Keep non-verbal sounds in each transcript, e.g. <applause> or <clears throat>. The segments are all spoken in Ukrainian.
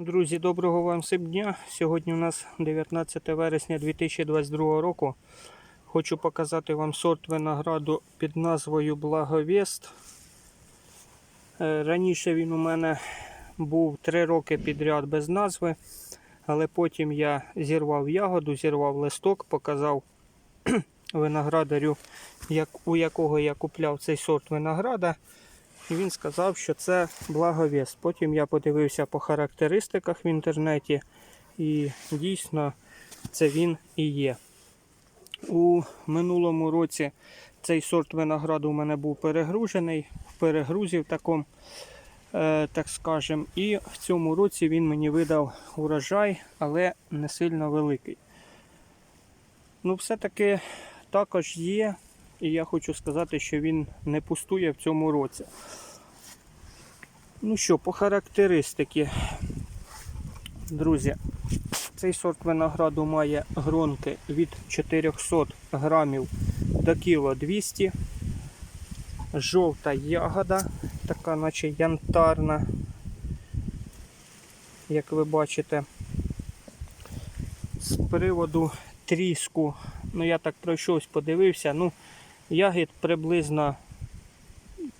Друзі, доброго вам всім дня. Сьогодні у нас 19 вересня 2022 року. Хочу показати вам сорт винограду під назвою Благовіст. Е, Раніше він у мене був 3 роки підряд без назви, але потім я зірвав ягоду, зірвав листок, показав <clears throat> виноградарю, у якого я купляв цей сорт винограда. І він сказав, що це благовіст. Потім я подивився по характеристиках в інтернеті, і дійсно це він і є. У минулому році цей сорт винограду у мене був перегружений, в перегрузі в такому, е, так скажем, і в цьому році він мені видав урожай, але не сильно великий. Ну, все-таки також є, і я хочу сказати, що він не пустує в цьому році. Ну що, по характеристики, друзі, цей сорт винограду має гронки від 400 грамів до кіло 200. Жовта ягода, така наче янтарна, як ви бачите. З приводу тріску, ну я так пройшовсь, подивився, ну, ягід приблизно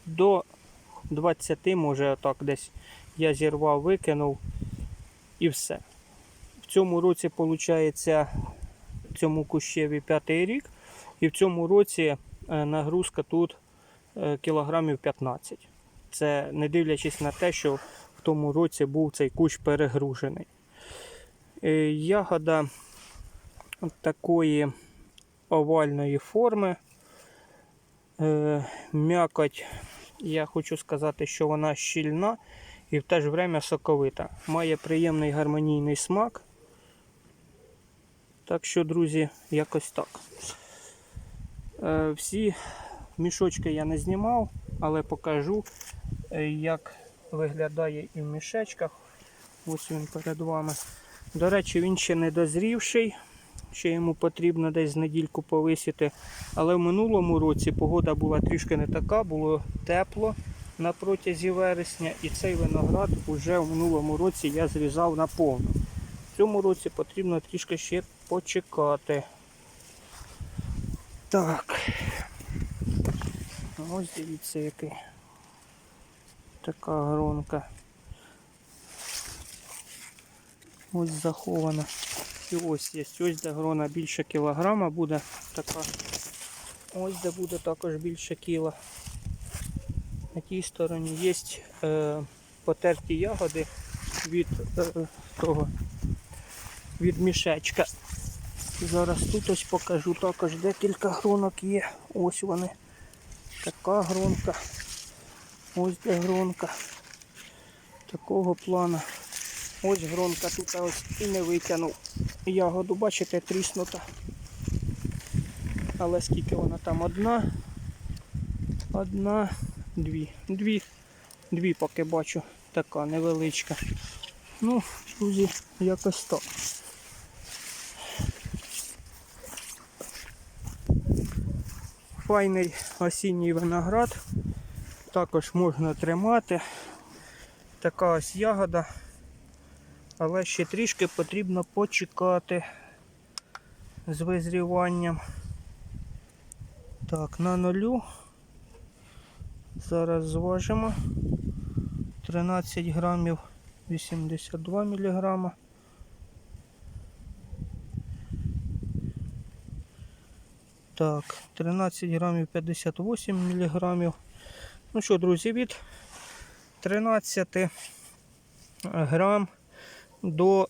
до 20, може так десь я зірвав, викинув і все. В цьому році, виходить, цьому кущеві п'ятий рік, і в цьому році е, нагрузка тут е, кілограмів 15. Це не дивлячись на те, що в тому році був цей кущ перегружений. Е, Ягода такої овальної форми. Е, М'якоть, я хочу сказати, що вона щільна і в те ж время соковита. Має приємний гармонійний смак. Так що, друзі, якось так. Е, Всі мішочки я не знімав, але покажу, е, як виглядає і в мішечках. Ось він перед вами. До речі, він ще не дозрівший. Ще йому потрібно десь недільку повисіти. Але в минулому році погода була трішки не така, було тепло на протязі вересня, і цей виноград вже в минулому році я зрізав наповну. В цьому році потрібно трішки ще почекати. Так. Ось дивіться, який. Така гронка. Ось захована. І ось є. Ось де грона більше кілограма буде така. Ось де буде також більше кіла. На тій стороні є е, потерті ягоди від е, того від мішечка. Зараз тут ось покажу також декілька гронок є. Ось вони. Така гронка. Ось де гронка. Такого плану. Ось гронка тут ось і не витягнув. Ягоду, бачите, тріснута. Але скільки вона там? Одна, одна, дві. Дві, дві поки бачу. Така невеличка. Ну, друзі, якось так. Файний осінній виноград. Також можна тримати. Така ось ягода. Але ще трішки потрібно почекати з визріванням. Так, на нулю. Зараз зважимо. 13 грамів 82 міліграма. Так, 13 грамів 58 міліграмів. Ну що, друзі, від 13 грам до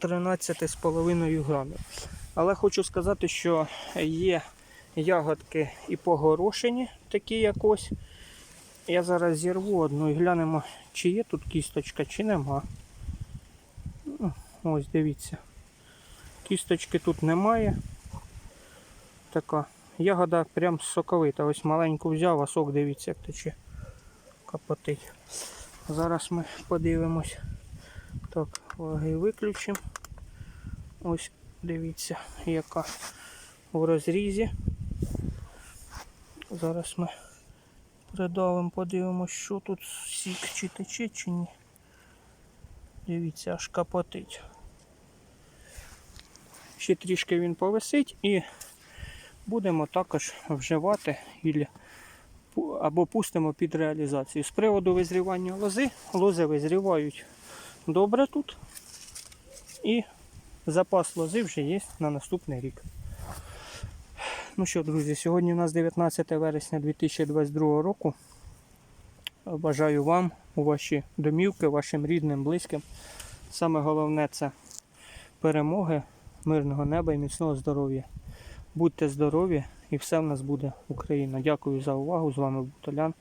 13,5 грамів. Але хочу сказати, що є ягодки і погорошені, такі як ось. Я зараз зірву одну і глянемо, чи є тут кісточка, чи нема. Ну, Ось, дивіться. Кісточки тут немає. Така. Ягода прям соковита. Ось маленьку взяв, а сок дивіться, як тече капотить. Зараз ми подивимось. Так, ваги виключимо. Ось дивіться, яка в розрізі. Зараз ми придавимо, подивимося, що тут сік чи тече, чи ні. Дивіться, аж капотить. Ще трішки він повисить і будемо також вживати або пустимо під реалізацію. З приводу визрівання лози, лози визрівають добре тут. І запас лози вже є на наступний рік. Ну що, друзі, сьогодні у нас 19 вересня 2022 року. Бажаю вам у ваші домівки, вашим рідним, близьким. Саме головне це перемоги, мирного неба і міцного здоров'я. Будьте здорові і все в нас буде Україна. Дякую за увагу. З вами був Толян.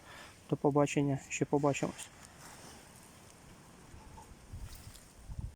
До побачення. Ще побачимось.